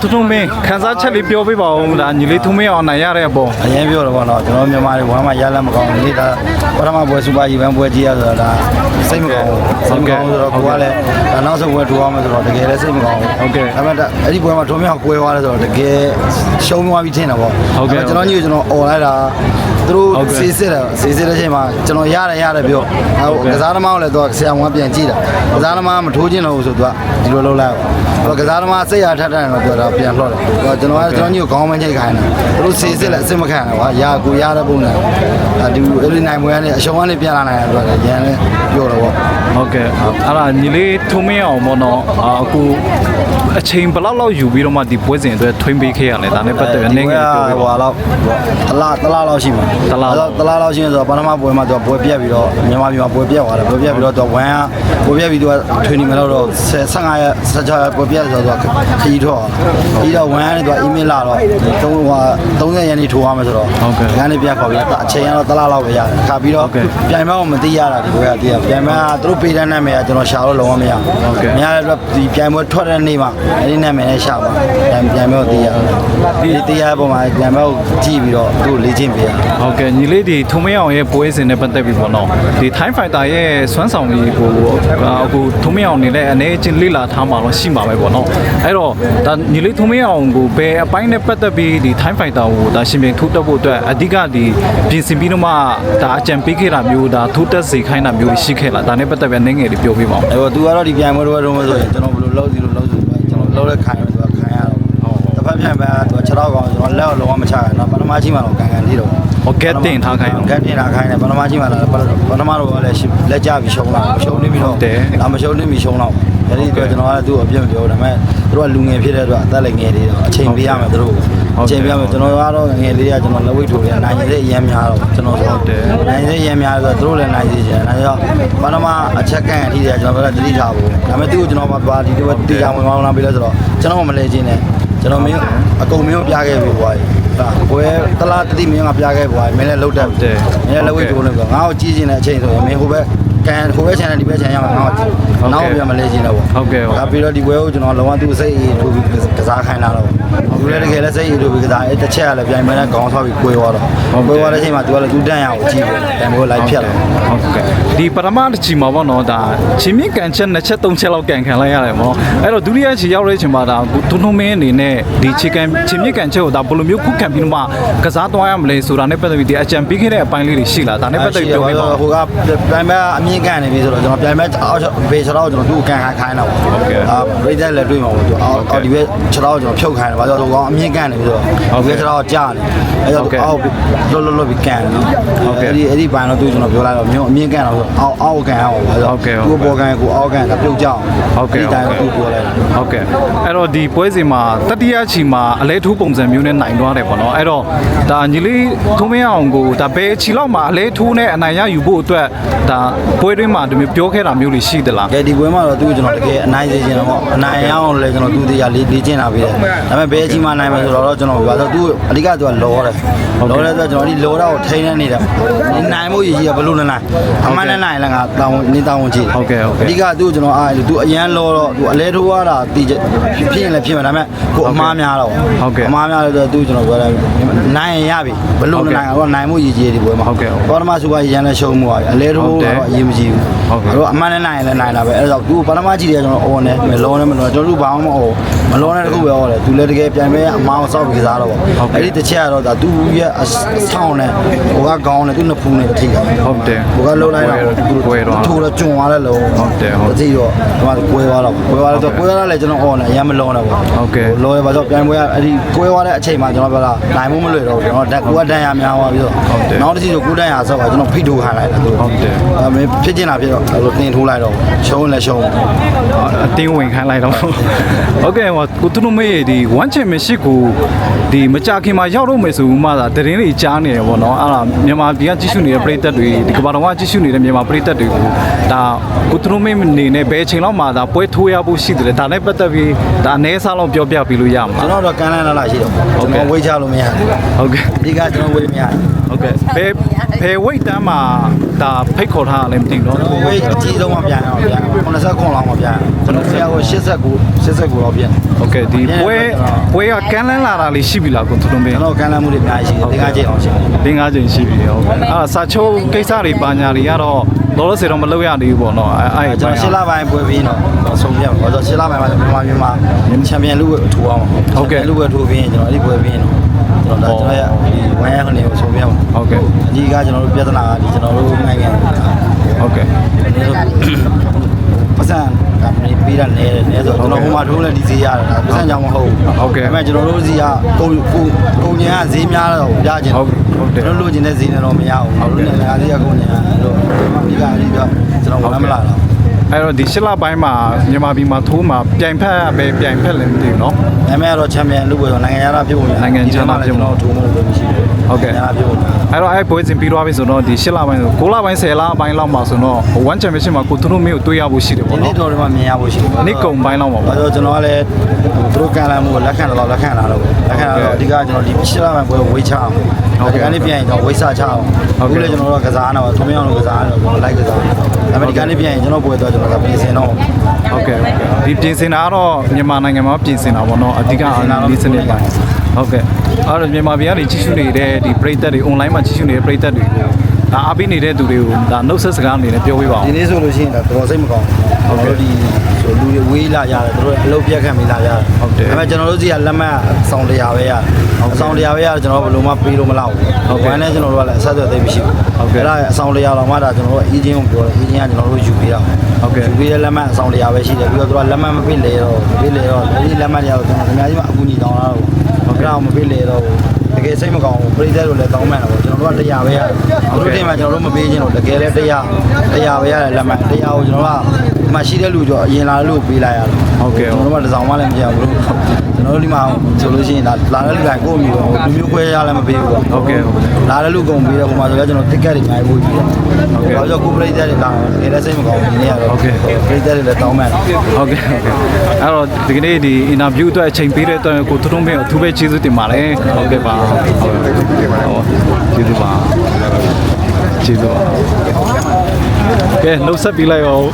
ထွန်းထွန်းမင်းခန်းစားချက်လေးပြောပြပါဦးဒါညီလေးထွန်းမင်းအောင်နိုင်ရတဲ့အပေါ်အရင်ပြောတော့ဗောနော်ကျွန်တော်မြန်မာတွေဝမ်းမှာရလက်မကောင်းဘူးဒီဒါပထမပွဲစူပါရီဗန်ပွဲကြီးရဆိုတာဒါစိတ်မကောင်းဘူးစိတ်မကောင်းဆိုတော့ကိုကလည်းဒါနောက်ဆုံးပွဲထူအောင်မယ်ဆိုတော့တကယ်လည်းစိတ်မကောင်းဘူးဒါပေမဲ့အဲ့ဒီပွဲမှာထုံးမြောက်ကွဲသွားတယ်ဆိုတော့တကယ်ရှုံးသွားပြီထင်တာဗောကျွန်တော်ညီကိုကျွန်တော်អော်လိုက်တာသူတို့စီးစစ်တယ်စီးစစ်တဲ့အချိန်မှာကျွန်တော်ရတယ်ရတယ်ပြောဟိုကစားသမားကိုလည်းသူကဆရာဝန်ကပြန်ကြည့်တာကစားသမားမထိုးခြင်းလို့ဆိုသူကဒီလိုလုပ်လိုက်တော့ကစားသမားစိတ်ရထက်ထက်တော့သူကပြန်လှော့တယ်ကျွန်တော်ကကျွန်တော်ညီကိုခေါင်းမချိတ်ခိုင်းတာသူတို့စီးစစ်လည်းအစ်မခံတာကွာရာကိုရတဲ့ပုံနဲ့ဒီအဲ့ဒီနိုင်ပွဲကနေအရှုံးကနေပြန်လာနိုင်တယ်သူကရန်လည်းပြောတော့ဗောဟုတ်ကဲ့အဲ့ဒါညီလေးထွန်းမင်းအောင်ပေါ့နော်အာအခုအချိန်ဘယ်လောက်လောက်ယူပြီးတော့မှဒီပွဲစဉ်အတွက်ထွင်းပေးခဲ့ရလဲဒါနဲ့ပတ်သက်ပြီးအနေငယ်ပြောပြဟိုပါလောက်တလားတလားလောက်ရှိမှာတလားလောက်တလားလောက်ရှိရင်ဆိုတော့ပထမပွဲမှာသူကပွဲပြက်ပြီးတော့မြန်မာပြည်မှာပွဲပြက်သွားတယ်ပွဲပြက်ပြီးတော့သူကဝမ်ကပွဲပြက်ပြီးသူကထွေနေမလို့တော့15ရက်16ရက်ပွဲပြက်ဆိုတော့သူကခရီးထွက်သွားပြီးတော့ဝမ်ကနေသူကအီးမေးလလာတော့သုံးဟို30ရက်နေထိုးရမယ်ဆိုတော့ငါးနေပြက်ခေါ်ပြီးအချိန်ကတော့တလားလောက်ပဲရတယ်ခါပြီးတော့ပြိုင်ပွဲကိုမသိရတာဒီပွဲကသိရပြိုင်ပွဲကသူတို့ပေးတဲ့နာမည်ကကျွန်တော်ရှာလို့လုံးဝမရဘူးမရတဲ့အတွက်ဒီပြိုင်ပွဲထွက်တဲ့နေ့မှာအဲ့ဒီနာမည်နဲ့ရှာပါပြိုင်ပြိုင်ပွဲကိုသိရတယ်ဒီတရားပေါ်မှာပြိုင်ပွဲကိုကြည့်ပြီးတော့သူ့ကိုလေ့ကျင့်ပေးရတယ်ဟုတ်ကဲ့ညီလေးဒီထွန်းမင်းအောင်ရဲ့ပွဲစဉ်နဲ့ပတ်သက်ပြီးပေါ့နော်ဒီ Time Fighter ရဲ့စွမ်းဆောင်ရည်ကိုအခုထွန်းမင်းအောင်နေနဲ့အနေချင်းလေ့လာထားမှာတော့ရှိမှာပဲပေါ့နော်အဲ့တော့ဒါညီလေးထွန်းမင်းအောင်ကိုဘယ်အပိုင်းနဲ့ပတ်သက်ပြီးဒီ Time Fighter ကိုဒါရှင်ပြန်ထိုးတက်ဖို့အတွက်အဓိကဒီပြင်ဆင်ပြီးတော့မှဒါအကြံပေးခဲ့တာမျိုးဒါထိုးတက်စေခိုင်းတာမျိုးရှိခဲ့လားဒါနဲ့ပတ်သက်ပြီးအနေငယ်လေးပြောပြပါဦးအဲ့တော့သူကတော့ဒီပြိုင်ပွဲတော့တော့မဆိုရင်ကျွန်တော်ဘယ်လိုလုပ်စီလို့လုပ်စီကျွန်တော်လုပ်တဲ့ခိုင်းမယ်သူကခိုင်းရတော့တစ်ဖက်ပြန်ပဲသူက6တော့ကောင်ကျွန်တော်လက်ကိုလုံးဝမချရတော့ပထမချင်းမှတော့ကန်ကန်လေးတော့ဟော get တင်ထားခိုင်းအောင်ကတ်တင်ထားခိုင်းတယ်ပထမချင်းမှလာပထမတော့လည်းလက်ကြပြီးရှုံးလာရှုံးနေပြီးတော့ဒါမရှုံးနေပြီးရှုံးတော့ အဲ့ဒီတော့ကျွန်တော်ကသူ့ကိုအပြစ်မပြောဘူးဒါပေမဲ့သူတို့ကလူငယ်ဖြစ်တဲ့အတွက်အသက်လည်းငယ်သေးတော့အချိန်ပေးရမယ်သူတို့အချိန်ပေးရမယ်ကျွန်တော်ကတော့ငယ်လေးကကျွန်တော်လက်ဝိတ်ထိုးတယ်နိုင်ရတဲ့အရင်များတော့ကျွန်တော်ဆိုနိုင်ရတဲ့အရင်များဆိုတော့သူတို့လည်းနိုင်သေးတယ်ဒါကြောင့်ပထမအချက်ကန်အထိတည်းကျွန်တော်ကတတိထားဖို့ဒါပေမဲ့သူ့ကိုကျွန်တော်ပါဒီတော့တေချာဝင်မောင်းလာပြီးလဲဆိုတော့ကျွန်တော်မလဲချင်းနဲ့ကျွန်တော်မင်းအကုန်မင်းပြခဲ့ပြီဘွားကြီးဘွယ်တလားတတိမင်းကပြခဲ့ဘွားကြီးမင်းလည်းလုတ်တက်တယ်မင်းလည်းလက်ဝိတ်ထိုးနေဆိုငါ့ကိုကြီးချင်းတဲ့အချိန်ဆိုရင်မင်းဟိုဘက် ကန်ဟိုဘက်ခြံနဲ့ဒီဘက်ခြံရမှာငါ့ကိုနောက်ပြန်မလဲချင်းတော့ပေါ့ဟုတ်ကဲ့ဟုတ်ဒါပြီးတော့ဒီပွဲကိုကျွန်တော်လုံးဝသူ့စိတ်အေးထိုးပြီးကစားခိုင်းလာတော့အခု လည်းတကယ်လည်းစိတ်အေးထိုးပြီးကစားအဲတစ်ချက်ကလည်းပြိုင်ပွဲနဲ့ခေါင်းဆောက်ပြီးကိုယ်သွားတော့ကိုယ်သွားတဲ့အချိန်မှာသူကလည်းသူတန်းရအောင်ကြည့်တယ်ပြိုင်ပွဲလိုက်ဖြတ်လာဟုတ်ကဲ့ဒီပထမတစ်ချီမှာပေါ့နော်ဒါချင်းမြင့်ကန်ချက်နှစ်ချက်သုံးချက်လောက်ကန်ခံလိုက်ရတယ်ပေါ့အဲ့တော့ဒုတိယချီရောက်တဲ့အချိန်မှာဒါဒုထုံမင်းအနေနဲ့ဒီချီကန်ချင်းမြင့်ကန်ချက်ကိုဒါဘယ်လိုမျိုးခုခံပြီးတော့မှကစားသွားရမလဲဆိုတာနဲ့ပတ်သက်ပြီးဒီအကြံပေးခဲ့တဲ့အပိုင်းလေးတွေရှိလားဒါနဲ့ပတ်သက်ပြီးပြောပြပါဦးဟိုကပြိုင်ပွဲအမြင့်ကန်နေပြီဆိုတော့ကျွန်တော်ပြိုင်ပွဲအောက်ဘေးခြေတော့ကျွန်တော်သူ့ကန်ခိုင်းတာပေါ့အာပြိသက်လည်းတွေ့မှာပေါ့သူအောက်အောက်ဒီဘက်ခြေတော့ကျွန်တော်ဖြုတ်ခိုင်းတယ်ဘာလို့လဲဆိုတော့အမြင့်ကန်နေပြီဆိုတော့ဒီဘက်ခြေတော့ကြားတယ်အဲတော့အောက်လောလောလောပြီးကန်တယ်နော်အဲ့ဒီအဲ့ဒီဘိုင်တော့သူကျွန်တော်ပြောလိုက်တော့မျိုးအမြင့်ကန်တော့အောက်အောက်ကန်အောင်ပါသူ့ပေါ်ကန်ကိုအောက်ကန်ကပြုတ်ကြအောင်ဒီတိုင်းသူပြောလိုက်ဟုတ်ကဲ့အဲ့တော့ဒီပွဲစဉ်မှာတတိယချီမှာအလဲထူးပုံစံမျိုးနဲ့နိုင်သွားတယ်ပေါ့နော်အဲ့တော့ဒါညီလေးထုံးမင်းအောင်ကိုဒါဘယ်ချီလောက်မှာအလဲထူးနဲ့အနိုင်ရယူဖို့အတွက်ဒါပွဲတွင်းမှာဒီမျိုးပြောခဲ့တာမျိုးတွေရှိသလားကဲဒီပွဲမှာတော့သူကျွန်တော်တကယ်အနိုင်စေချင်တော့ပေါ့အနိုင်ရအောင်လည်းကျွန်တော်သူတရားလေးလေ့ကျင့်လာပြီးတယ်ဒါပေမဲ့ဘယ်အချိန်မှနိုင်မယ်ဆိုတော့ကျွန်တော်ပြောတော့သူအဓိကသူကလောတယ်လောတယ်ဆိုတော့ကျွန်တော်ဒီလောတာကိုထိန်းနေနေတာဒီနိုင်မှုရည်ကြီးကဘလို့လဲနိုင်အမှန်နဲ့နိုင်လည်းငါတောင်းနေတောင်းကြည့်ဟုတ်ကဲ့ဟုတ်ကဲ့အဓိကသူ့ကျွန်တော်အားသူအရန်လောတော့သူအလဲထိုးရတာတီးဖြစ်ရင်လည်းဖြစ်မှာဒါပေမဲ့ကိုအမားများတော့အမားများတော့သူကျွန်တော်ပြောတယ်နိုင်ရင်ရပြီဘလို့နိုင်တော့နိုင်မှုရည်ကြီးဒီပွဲမှာဘောရမစုကရန်လည်းရှုံးမှုပါအလဲထိုးတော့အရေးမကြီးဘူးတို့အမှန်နဲ့နိုင်ရင်လည်းနိုင်တာပဲအဲ့တော့သူပထမကြည့်တယ်ကျွန်တော်အော်နေမလောနဲ့မလောကျွန်တော်တို့ဘာမှမအော်မလောနဲ့တခုပဲအော်တယ်သူလည်းတကယ်ပြန်ပဲအမားကိုစောက်ပြီးကစားတော့ပေါ့အဲ့ဒီတစ်ချက်ကတော့ဒါသူရဲ့အဆောင်နဲ့ဟိုကကောင်းတယ်သူနှစ်ဖူးနဲ့ထိတာဟုတ်တယ်ဟိုကလုံးလိုက်တော့ပွဲတော့ထိုးတော့ကျွံသွားတယ်လို့ဟုတ်တယ်ဟုတ်သိတော့ဒီမှာကွဲသွားတော့ကွဲသွားတော့ကွဲသွားတယ်ကျွန်တော်အော်နေအရင်မလုံးတော့ပေါ့ဟုတ်ကဲ့လောရပါတော့ပြန်ပွဲကအဲ့ဒီကွဲသွားတဲ့အချိန်မှာကျွန်တော်ပြောတာနိုင်မှုမလွယ်တော့ဘူးကျွန်တော်တက်ကူကတန်ရများသွားပြီးတော့နောက်တစ်စီဆိုကူတန်ရဆော့ပါကျွန်တော်ဖိထိုးခံလိုက်တယ်သူဟုတ်တယ်အဲမင်းဖြစ်ကျင်တာဖြစ်တော့အဲ့လိုတင်ထိုးလိုက်တော့ရှုံးလည်းရှုံးအတင်းဝင်ခိုင်းလိုက်တော့ဟုတ်ကဲ့ဟိုကိုသူတို့မေးဒီ1 championship ကိုဒီမကြခင်မှာရောက်တော့မယ်ဆိုမှသာတရင်တွေကြားနေတယ်ပေါ့နော်အဲ့ဒါမြန်မာပြည်ကကြီးစုနေတဲ့ပြည်သက်တွေဒီကမ္ဘာတော်ကကြီးစုနေတဲ့မြန်မာပြည်သက်တွေကိုဒါကိုသူတို့မေးအနေနဲ့ဘယ်အချိန်လောက်မှဒါပွဲထိုးရဖို့ရှိတယ်လဲဒါနဲ့ပတ်သက်ပြီးဒါအနည်းစားလောက်ပြောပြပြီးလို့ရမှာကျွန်တော်တော့ကန်လန်းလာလာရှိတော့ကျွန်တော်ဝေးချလို့မရဘူးဟုတ်ကဲ့ဒီကကျွန်တော်ဝေးမရဘူးဟုတ်ကဲ့ဘယ်ဘယ်ဝိတ်တန်းမှာဒါဖိတ်ခေါ်ထားတာလည်းမသိတော့ဟိုဝေးအကြီးဆုံးမှပြန်အောင်ပြန်89လောက်မှပြန်ကျွန်တော်ဆရာက89 89လောက်ပြန်ဟုတ်ကဲ့ဒီပွဲပွဲကကန်းလန်းလာတာလေးရှိပြီလားကိုသူတို့မင်းကျွန်တော်ကမ်းလှမ်းမှုတွေအများကြီးရှိတယ်တင်ကားကြိတ်အောင်ရှိတယ်လင်းကားချိန်ရှိပြီဟုတ်ကဲ့အဲ့ဒါစာချုပ်ကိစ္စတွေပါညာတွေကတော့လောလောဆယ်တော့မလုပ်ရသေးဘူးပေါ့နော်အဲ့အဲ့ကျွန်တော်ရှင်းလပိုင်းပွဲပြီးတော့ဆုံးပြတ်ပါတော့ရှင်းလပိုင်းမှာမြန်မာမြန်မာချန်ပီယံလူ့ထူအောင်လူ့ဝဲထူပြီးရင်ကျွန်တော်အဲ့ဒီပွဲပြီးရင်တော့ ကျွန်တော်ဒါကျွန်တော်ရဲ့ဒီဝမ်းရခနေကိုဆုံးပြတ်ပါဟုတ်ကဲ့အကြီးကကျွန်တော်တို့ပြဿနာကဒီကျွန်တော်တို့နိုင်ငံဟုတ်ကဲ့ပတ်စံကနေပြီးတာနဲတယ်နဲဆိုကျွန်တော်ဟိုမှာထိုးလဲဒီဈေးရတယ်ပတ်စံကြောင့်မဟုတ်ဒါပေမဲ့ကျွန်တော်တို့ဈေးကကုန်ကုန်ကုန်ညံကဈေးများတော့ရကျင်ကျွန်တော်လိုချင်တဲ့ဈေးနဲ့တော့မရဘူးဟုတ်တယ်ငါဈေးကကုန်ညံလို့ဒီကဒီတော့ကျွန်တော်ဝင်မလာတော့ အဲ့တော့ဒီရှစ်လပိုင်းမှာမြန်မာပြည်မှာထိုးမှာပြိုင်ဖက်ပဲပြိုင်ဖက်လည်းမသိဘူးနော်နာမည်ကတော့ချန်ပီယံလူ့ဘွယ်ဆိုနိုင်ငံခြားသားပြုတ်ဝင်ကျွန်တော်ထိုးမှုလို့မရှိဘူးနိုင်ငံပြုတ်ဝင် အဲ့တော့အဲ့ပွဲစဉ်ပြီးသွားပြီဆိုတော့ဒီရှစ်လပိုင်းဆို9လပိုင်း10လပိုင်းလောက်မှာဆိုတော့ one championship မှာကိုသူတို့မျိုးတွေ့ရဖို့ရှိတယ်ဒီပေါ့နေ့နော်တော့ဒီမှာမြင်ရဖို့ရှိတယ်နေ့ကုံပိုင်းလောက်မှာဘာပေါ့လို့ကျွန်တော်ကလည်းသူတို့ကန်လာမှုကိုလက်ခံတော့လက်ခံလာတော့လက်ခံလာတော့အဓိကကျွန်တော်ဒီရှစ်လပိုင်းပွဲဝေးချအောင်ဒီကနေ့ပြန်ရင်တော့ဝေးစားချအောင်အခုလည်းကျွန်တော်တို့ကစားနေတော့ထုံးမြောင်းလို့ကစားနေတော့ကျွန်တော်လိုက်ကစားဒါပေမဲ့ဒီကနေ့ပြန်ရင်ကျွန်တော်ပွဲတော့ကျွန်တော်ကပြင်ဆင်တော့ဟုတ်ကဲ့ဒီပြင်ဆင်တာကတော့မြန်မာနိုင်ငံမှာပြင်ဆင်တာပေါ့နော်အဓိကအာဏာဒီစနစ်ပိုင်းဟုတ်ကဲ့ အဲ့တော့မြန်မာပြည်ကနေကြီးစုနေတဲ့ဒီပရိသတ်တွေ online မှာကြီးစုနေတဲ့ပရိသတ်တွေကိုဒါအားပေးနေတဲ့သူတွေကိုဒါနှုတ်ဆက်စကားအနေနဲ့ပြောပေးပါဦးဒီနေ့ဆိုလို့ရှိရင်တော့တော်စိတ်မကောင်းဘူးဟုတ်ကဲ့ဒီဆိုလူတွေဝေးလာရတယ်တို့အလုပ်ပြတ်ခံမိလာရတယ်ဒါပေမဲ့ကျွန်တော်တို့စီကလက်မှတ်ဆောင်တရားပဲရတယ်အဆောင်တရားပဲရတယ်ကျွန်တော်ဘယ်လိုမှပေးလို့မလောက်ဘူးဟုတ်ကဲ့နဲ့ကျွန်တော်တို့ကလည်းအဆက်အသွယ်သိမရှိဘူးအဲ့ဒါအဆောင်တရားတော့မှဒါကျွန်တော်တို့အီဂျင်ကိုပြောတယ်အီဂျင်ကကျွန်တော်တို့ယူပေးတာယူပေးတဲ့လက်မှတ်အဆောင်တရားပဲရှိတယ်ပြီးတော့သူကလက်မှတ်မပေးလေတော့ပေးလေတော့ဒီလက်မှတ်တရားကိုကျွန်တော်အများကြီးမှအကူအညီတောင်းလာတော့ဟု တ်ကဲ့မပေးလေတော့တကယ်စိတ်မကောင်းဘူးပရိသတ်တို့လည်းတောင်းမှန်တာပေါ့ကျွန်တော်တို့ကတရားပဲရတယ်တို့တင်မှာကျွန်တော်တို့မပေးချင်းတော့တကယ်လည်းတရားတရားပဲရတယ်လက်မှတ်တရားကိုကျွန်တော်ကဒီမှာရှိတဲ့လူကြောအရင်လာတဲ့လူကိုပေးလိုက်ရတယ် ကျွန်တော်တို့ကတစ်စောင်းမှလည်းမရဘူးလို့ကျွန်တော်တို့ဒီမှာဆိုလို့ရှိရင်ဒါလာတဲ့လူတိုင်းကိုယ့်အမျိုးလူမျိုးခွဲရလည်းမပေးဘူးပေါ့ဟုတ်ကဲ့ဟုတ်ကဲ့လာတဲ့လူကုန်ပေးတဲ့ပုံမှာဆိုတော့ကျွန်တော်တစ်ကက်တွေအများကြီးပို့ကြည့်တယ်ဟုတ်ကဲ့ဘာလို့ကိုပရိသတ်တွေလာတယ်လည်းစိတ်မကောင်းဘူးဒီနေ့ကတော့ပရိသတ်တွေလည်းတောင်းမှန်တယ်ဟုတ်ကဲ့ဟုတ်ကဲ့အဲ့တော့ဒီကနေ့ဒီ interview အတွက်အချိန်ပေးတဲ့အတွက်ကိုသူတို့မင်းအထူးပဲကျေးဇူးတင်ပါတယ်ဟုတ်ကဲ့ပါဟုတ်ကဲ့ဟုတ်ကျေးဇူးပါကျေးဇူးပါကဲနှုတ်ဆက်ပြီးလိုက်အောင်